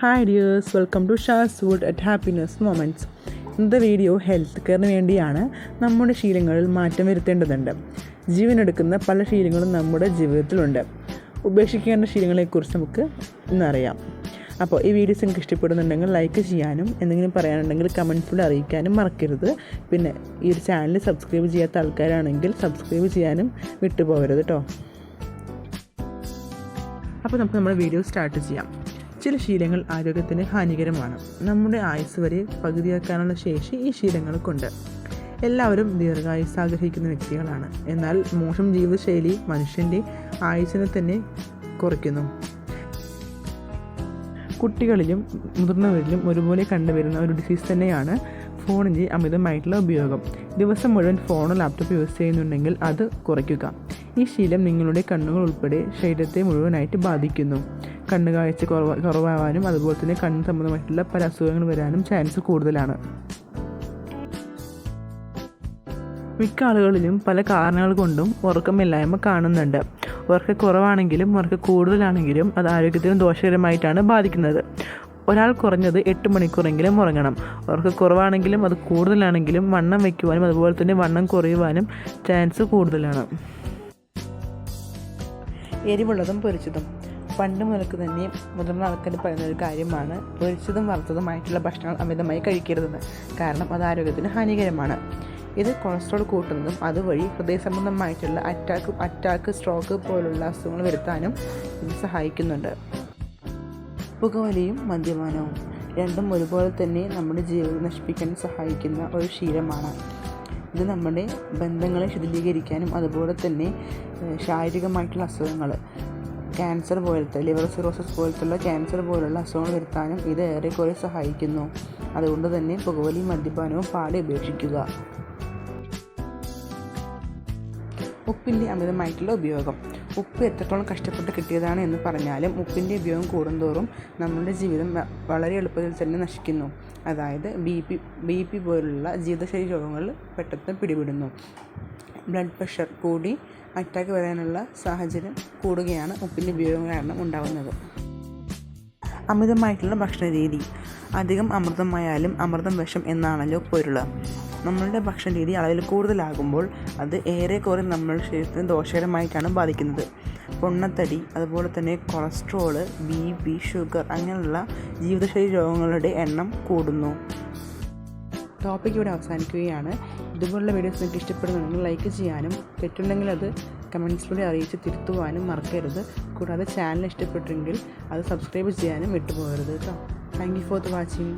Hi dears welcome to Shaz wood at happiness moments ഇന്നത്തെ video health കെയറിന് വേണ്ടിയാണ് നമ്മുടെ ശീലങ്ങളിൽ മാറ്റം വരുത്തേണ്ടതുണ്ട്. ജീവനെടുക്കുന്ന പല ശീലങ്ങളും നമ്മുടെ ജീവിതത്തിലുണ്ട്. ഉപേക്ഷിക്കേണ്ട ശീലങ്ങളെക്കുറിച്ച് നമുക്ക് ഇന്നറിയാം അപ്പോൾ ഈ വീഡിയോസ് നിങ്ങൾക്ക് ഇഷ്ടപ്പെടുന്നുണ്ടെങ്കിൽ ലൈക്ക് ചെയ്യാനും എന്തെങ്കിലും പറയാനുണ്ടെങ്കിൽ കമൻസിലൂടെ അറിയിക്കാനും മറക്കരുത്. പിന്നെ ഈ ഒരു ചാനൽ സബ്സ്ക്രൈബ് ചെയ്യാത്ത ആൾക്കാരാണെങ്കിൽ സബ്സ്ക്രൈബ് ചെയ്യാനും വിട്ടുപോകരുത് കേട്ടോ അപ്പോൾ നമുക്ക് നമ്മുടെ വീഡിയോ സ്റ്റാർട്ട് ചെയ്യാം. ചില ശീലങ്ങൾ ആരോഗ്യത്തിന് ഹാനികരമാണ്. നമ്മുടെ ആയുസ് വരെ പകുതിയാക്കാനുള്ള ശേഷി ഈ ശീലങ്ങൾക്കുണ്ട്. എല്ലാവരും ദീർഘായുസ് ആഗ്രഹിക്കുന്ന വ്യക്തികളാണ്. എന്നാൽ മോശം ജീവിതശൈലി മനുഷ്യന്റെ ആയുസ്സിനെ തന്നെ കുറയ്ക്കുന്നു. കുട്ടികളിലും മുതിർന്നവരിലും ഒരുപോലെ കണ്ടുവരുന്ന ഒരു ഡിസീസ് തന്നെയാണ് ഫോണിന്റെ അമിതമായിട്ടുള്ള ഉപയോഗം. ദിവസം മുഴുവൻ ഫോണോ ലാപ്ടോപ്പ് യൂസ് ചെയ്യുന്നുണ്ടെങ്കിൽ അത് കുറയ്ക്കുക. ഈ ശീലം നിങ്ങളുടെ കണ്ണുകൾ ഉൾപ്പെടെ ശരീരത്തെ മുഴുവനായിട്ട് ബാധിക്കുന്നു. കണ്ണുകാഴ്ച കുറവ് കുറവാകാനും അതുപോലെ തന്നെ കണ്ണ് സംബന്ധമായിട്ടുള്ള പല അസുഖങ്ങൾ വരാനും ചാൻസ് കൂടുതലാണ്. മിക്ക ആളുകളിലും പല കാരണങ്ങൾ കൊണ്ടും ഉറക്കമില്ലായ്മ കാണുന്നുണ്ട്. ഉറക്ക കുറവാണെങ്കിലും ഉറക്ക കൂടുതലാണെങ്കിലും അത് ആരോഗ്യത്തിന് ദോഷകരമായിട്ടാണ് ബാധിക്കുന്നത്. ഒരാൾ കുറഞ്ഞത് എട്ട് മണിക്കൂറെങ്കിലും ഉറങ്ങണം. ഉറക്ക കുറവാണെങ്കിലും അത് കൂടുതലാണെങ്കിലും വണ്ണം വയ്ക്കുവാനും അതുപോലെ തന്നെ വണ്ണം കുറയുവാനും ചാൻസ് കൂടുതലാണ്. എരിവുള്ളതും പൊരിച്ചതും. പണ്ട് മുതൽക്ക് തന്നെ മുതിർന്ന ആൾക്കാർ പറയുന്ന ഒരു കാര്യമാണ് പൊരിച്ചതും വറുത്തതുമായിട്ടുള്ള ഭക്ഷണങ്ങൾ അമിതമായി കഴിക്കരുതെന്ന്. കാരണം അത് ആരോഗ്യത്തിന് ഹാനികരമാണ്. ഇത് കൊളസ്ട്രോൾ കൂട്ടുന്നതും അതുവഴി ഹൃദയ സംബന്ധമായിട്ടുള്ള അറ്റാക്ക് അറ്റാക്ക് സ്ട്രോക്ക് പോലുള്ള അസുഖങ്ങൾ വരുത്താനും ഇത് സഹായിക്കുന്നുണ്ട്. പുകവലിയും മദ്യപാനവും രണ്ടും ഒരുപോലെ തന്നെ നമ്മുടെ ജീവിതം നശിപ്പിക്കാൻ സഹായിക്കുന്ന ഒരു ശീലമാണ്. ഇത് നമ്മുടെ ബന്ധങ്ങളെ ശിഥിലീകരിക്കാനും അതുപോലെ തന്നെ ശാരീരികമായിട്ടുള്ള അസുഖങ്ങൾ ക്യാൻസർ പോലത്തെ ലിവർ സിറോസിസ് പോലത്തുള്ള ക്യാൻസർ പോലുള്ള അസുഖങ്ങൾ വരുത്താനും ഇത് ഏറെക്കുറെ സഹായിക്കുന്നു. അതുകൊണ്ട് തന്നെ പുകവലിയും മദ്യപാനവും പാടെ ഉപേക്ഷിക്കുക. ഉപ്പിന്റെ അമിതമായിട്ടുള്ള ഉപയോഗം. ഉപ്പ് എത്രത്തോളം കഷ്ടപ്പെട്ട് കിട്ടിയതാണ് എന്ന് പറഞ്ഞാലും ഉപ്പിന്റെ ഉപയോഗം കൂടുന്തോറും നമ്മുടെ ജീവിതം വളരെ എളുപ്പത്തിൽ തന്നെ നശിക്കുന്നു. അതായത് ബി പി ബി പി പോലുള്ള ജീവിതശൈലി രോഗങ്ങൾ പെട്ടെന്ന് പിടിപെടുന്നു. ബ്ലഡ് പ്രഷർ കൂടി അറ്റാക്ക് വരാനുള്ള സാഹചര്യം കൂടുകയാണ് ഉപ്പിന്റെ ഉപയോഗം കാരണം ഉണ്ടാകുന്നത് അമിതമായിട്ടുള്ള ഭക്ഷണ രീതി അധികം അമൃതമായാലും അമൃതം വിഷം എന്നാണല്ലോ പൊരുൾ. നമ്മളുടെ ഭക്ഷണ രീതി അളവിൽ കൂടുതലാകുമ്പോൾ അത് ഏറെക്കുറെ നമ്മുടെ ശരീരത്തിന് ദോഷകരമായിട്ടാണ് ബാധിക്കുന്നത്. പൊണ്ണത്തടി അതുപോലെ തന്നെ കൊളസ്ട്രോൾ ബി പി ഷുഗർ അങ്ങനെയുള്ള ജീവിതശൈലി രോഗങ്ങളുടെ എണ്ണം കൂടുന്നു. ടോപ്പിക് ഇവിടെ അവസാനിക്കുകയാണ്. ഇതുപോലുള്ള വീഡിയോസ് നിങ്ങൾക്ക് ഇഷ്ടപ്പെടുന്നുണ്ടെങ്കിൽ ലൈക്ക് ചെയ്യാനും തെറ്റുണ്ടെങ്കിൽ അത് കമൻസിലൂടെ അറിയിച്ച് തിരുത്തുവാനും മറക്കരുത്. കൂടാതെ ചാനൽ ഇഷ്ടപ്പെട്ടെങ്കിൽ അത് സബ്സ്ക്രൈബ് ചെയ്യാനും വിട്ടുപോകരുത് കേട്ടോ. Thank you for the watching